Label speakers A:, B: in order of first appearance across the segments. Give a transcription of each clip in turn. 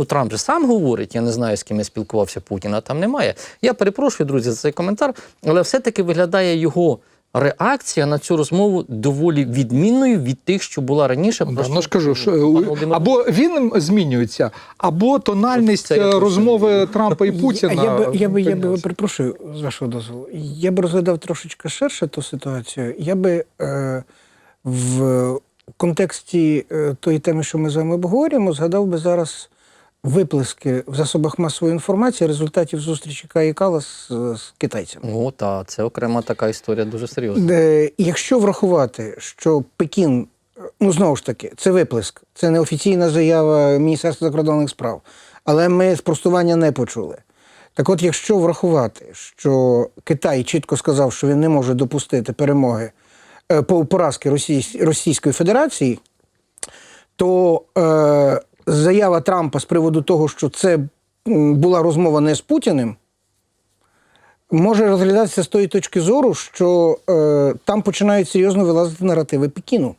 A: Ну, Трамп же сам говорить, я не знаю, з ким я спілкувався Путін, а там немає. Я перепрошую, друзі, за цей коментар, але все-таки виглядає його реакція на цю розмову доволі відмінною від тих, що була раніше.
B: Да, ну ж кажу, що е, або він змінюється, або тональність
A: Це я
B: е, розмови Трампа і Путіна.
C: Я би, я би, я би перепрошую з вашого дозволу. Я би розглядав трошечки ширше ту ситуацію. Я би е, в контексті е, тої теми, що ми з вами обговорюємо, згадав би зараз виплески в засобах масової інформації результатів зустрічі Каї Калас з, з китайцями.
A: О, та це окрема така історія дуже серйозна.
C: Е, Якщо врахувати, що Пекін, е, ну знову ж таки, це виплеск, це не офіційна заява Міністерства закордонних справ, але ми спростування не почули. Так от, якщо врахувати, що Китай чітко сказав, що він не може допустити перемоги е, по- поразки Російсь- Російської Федерації, то е, заява Трампа з приводу того, що це була розмова не з Путіним, може розглядатися з тої точки зору, що е, там починають серйозно вилазити наративи Пекіну.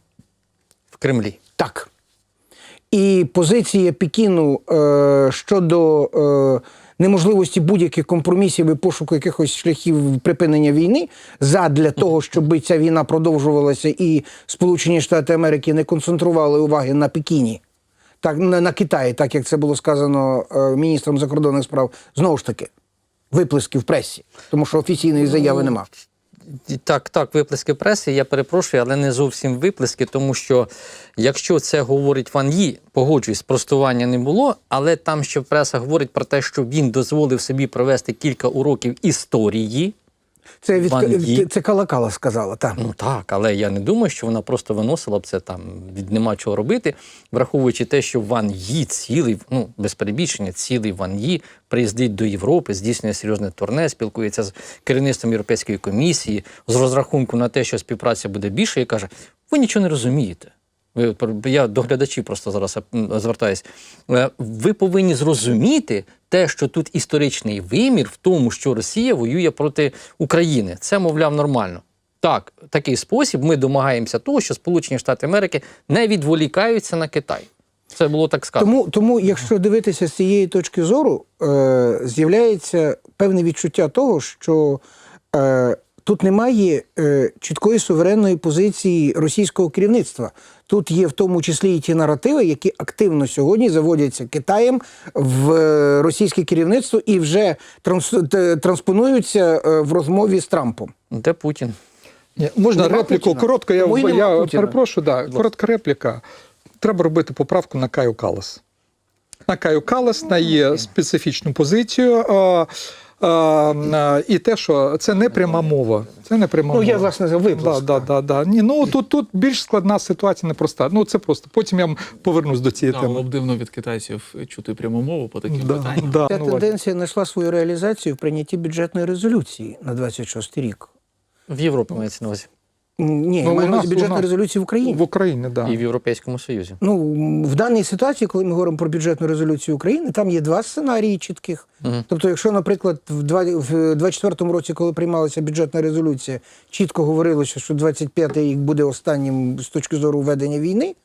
A: В Кремлі.
C: Так. І позиція Пекіну е, щодо е, неможливості будь-яких компромісів і пошуку якихось шляхів припинення війни задля того, щоб ця війна продовжувалася і Сполучені Штати Америки не концентрували уваги на Пекіні, так, на, на Китаї, так як це було сказано е, міністром закордонних справ, знову ж таки, виплески в пресі, тому що офіційної заяви нема.
A: Так, так, виплески преси, я перепрошую, але не зовсім виплески, тому що якщо це говорить Ван Ї, погоджуюсь, спростування не було, але там ще преса говорить про те, що він дозволив собі провести кілька уроків історії.
C: Це від
A: Ван Ї.
C: це, це Калакала сказала. Так.
A: Ну так, але я не думаю, що вона просто виносила б це там від нема чого робити, враховуючи те, що Ван Ї цілий, ну без перебільшення, цілий Ван Ї приїздить до Європи, здійснює серйозне турне, спілкується з керівництвом Європейської комісії з розрахунку на те, що співпраця буде більше, і каже: ви нічого не розумієте. Я до глядачів просто зараз м, звертаюсь. Е, Ви повинні зрозуміти те, що тут історичний вимір в тому, що Росія воює проти України. Це, мовляв, нормально. Так, такий спосіб ми домагаємося того, що Сполучені Штати Америки не відволікаються на Китай. Це було так сказано.
C: Тому, тому, якщо дивитися з цієї точки зору, е, з'являється певне відчуття того, що е, тут немає е, чіткої суверенної позиції російського керівництва. Тут є в тому числі і ті наративи, які активно сьогодні заводяться Китаєм в е, російське керівництво і вже транс- транспонуються е, в розмові з Трампом.
A: Де Путін?
B: Ні, можна
C: Нема
B: репліку
C: Путіна.
B: коротко. Я, я
C: Путіна.
B: перепрошую, да, коротка репліка. Треба робити поправку на Каю Калас. На Каю Калас, на її специфічну позицію. І те, що це не пряма мова. Це не пряма
C: Ну,
B: мова.
C: я, власне, за.
B: Да, да, да, да. Ні, ну тут, тут більш складна ситуація, непроста. Ну це просто. Потім я повернусь до цієї
D: Да,
B: теми.
D: було б дивно від китайців чути пряму мову по таким
B: Да,
D: питанням.
B: да,
C: Ця
B: ну,
C: тенденція знайшла свою реалізацію в прийнятті бюджетної резолюції на 26 рік.
A: В Європі мається на увазі.
C: Ні,
B: Ну, у
C: маю на
B: нас-
C: увазі бюджетна
B: нас-
C: резолюція в Україні.
B: В Україні, так. Да.
A: І в Європейському Союзі.
C: Ну, в даній ситуації, коли ми говоримо про бюджетну резолюцію України, там є два сценарії чітких.
A: Угу.
C: Тобто, якщо, наприклад, в два- в 24-му році, коли приймалася бюджетна резолюція, чітко говорилося, що 25-й рік буде останнім з точки зору ведення війни.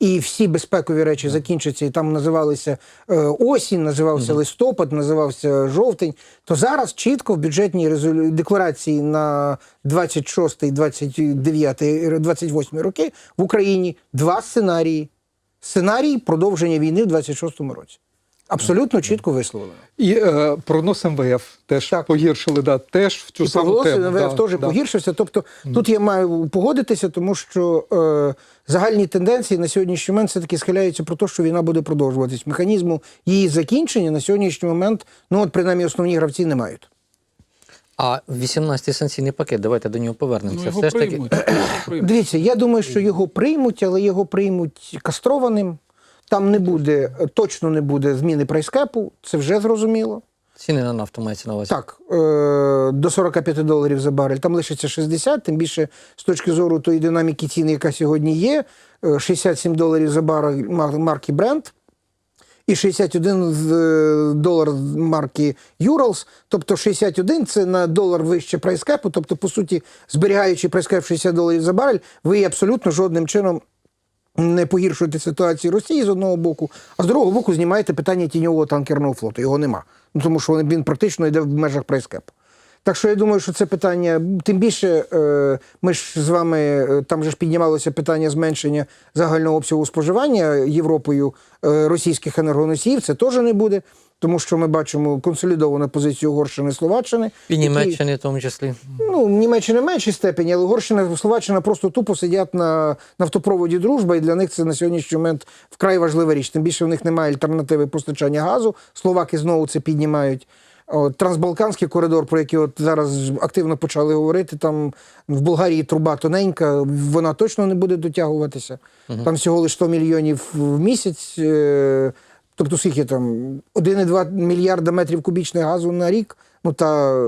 C: І всі безпекові речі закінчаться, і там називалися е, осінь, називався листопад, називався жовтень. То зараз чітко в бюджетній резолю... декларації на 26, 29, 28 роки в Україні два сценарії. Сценарій продовження війни в 26-му році. Абсолютно чітко висловлено.
B: І е, прогноз МВФ теж
C: Так.
B: погіршили, да, теж в цю
C: І
B: саму тему.
C: МВФ
B: да,
C: теж
B: да.
C: погіршився. Тобто тут я маю погодитися, тому що е, загальні тенденції на сьогоднішній момент все-таки схиляються про те, що війна буде продовжуватись. Механізму її закінчення на сьогоднішній момент, ну от принаймні основні гравці не мають.
A: А 18-й санкційний пакет, давайте до нього повернемося.
D: Ну, його
A: Все ж таки,
D: його.
C: Дивіться, я думаю, що його приймуть, але його приймуть кастрованим. Там не буде, точно не буде зміни прайскепу, це вже зрозуміло.
A: ціни на нафту мається на увазі.
C: Так, е, до 45 доларів за барель. Там лишиться 60, тим більше з точки зору тої динаміки ціни, яка сьогодні є. е, 67 доларів за барель марки Brent і 61 з- е, долар марки Urals. Тобто 61 це на долар вище прайскепу. Тобто, по суті, зберігаючи прайскеп 60 доларів за барель, ви абсолютно жодним чином не погіршуєте ситуацію Росії з одного боку, а з другого боку знімаєте питання тіньового танкерного флоту. Його нема. Ну тому що він практично йде в межах прайскепу. Так що я думаю, що це питання, тим більше, е, ми ж з вами е, там же ж піднімалося питання зменшення загального обсягу споживання Європою е, російських енергоносіїв. Це теж не буде, тому що ми бачимо консолідовану позицію Угорщини і Словаччини.
A: І
C: які-
A: Німеччини в тому числі.
C: Ну, Німеччина в меншій степені, але Угорщина і Словаччина просто тупо сидять на нафтопроводі дружба, і для них це на сьогоднішній момент вкрай важлива річ. Тим більше в них немає альтернативи постачання газу. Словаки знову це піднімають. Трансбалканський коридор, про який от зараз активно почали говорити, там в Болгарії труба тоненька, вона точно не буде дотягуватися. Там всього лише 100 мільйонів в місяць. Тобто, скільки там 1,2 мільярда метрів кубічних газу на рік. Ну та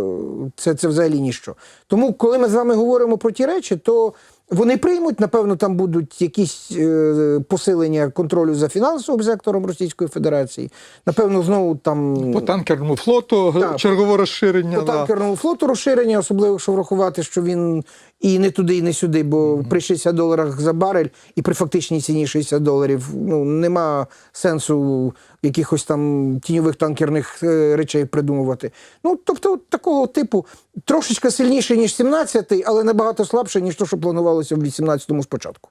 C: це, це взагалі ніщо. Тому, коли ми з вами говоримо про ті речі, то вони приймуть, напевно, там будуть якісь е, посилення контролю за фінансовим сектором Російської Федерації. Напевно, знову там
B: По танкерному флоту
C: Так.
B: чергове розширення.
C: по
B: да.
C: танкерному флоту розширення, особливо якщо врахувати, що він і не туди, і не сюди, бо при 60 доларах за барель і при фактичній ціні 60 доларів ну, нема сенсу якихось там тіньових танкерних е, речей придумувати. Ну, тобто, такого типу трошечки сильніше, ніж 17-й, але набагато слабше, ніж те, що планувалося в 18-му спочатку.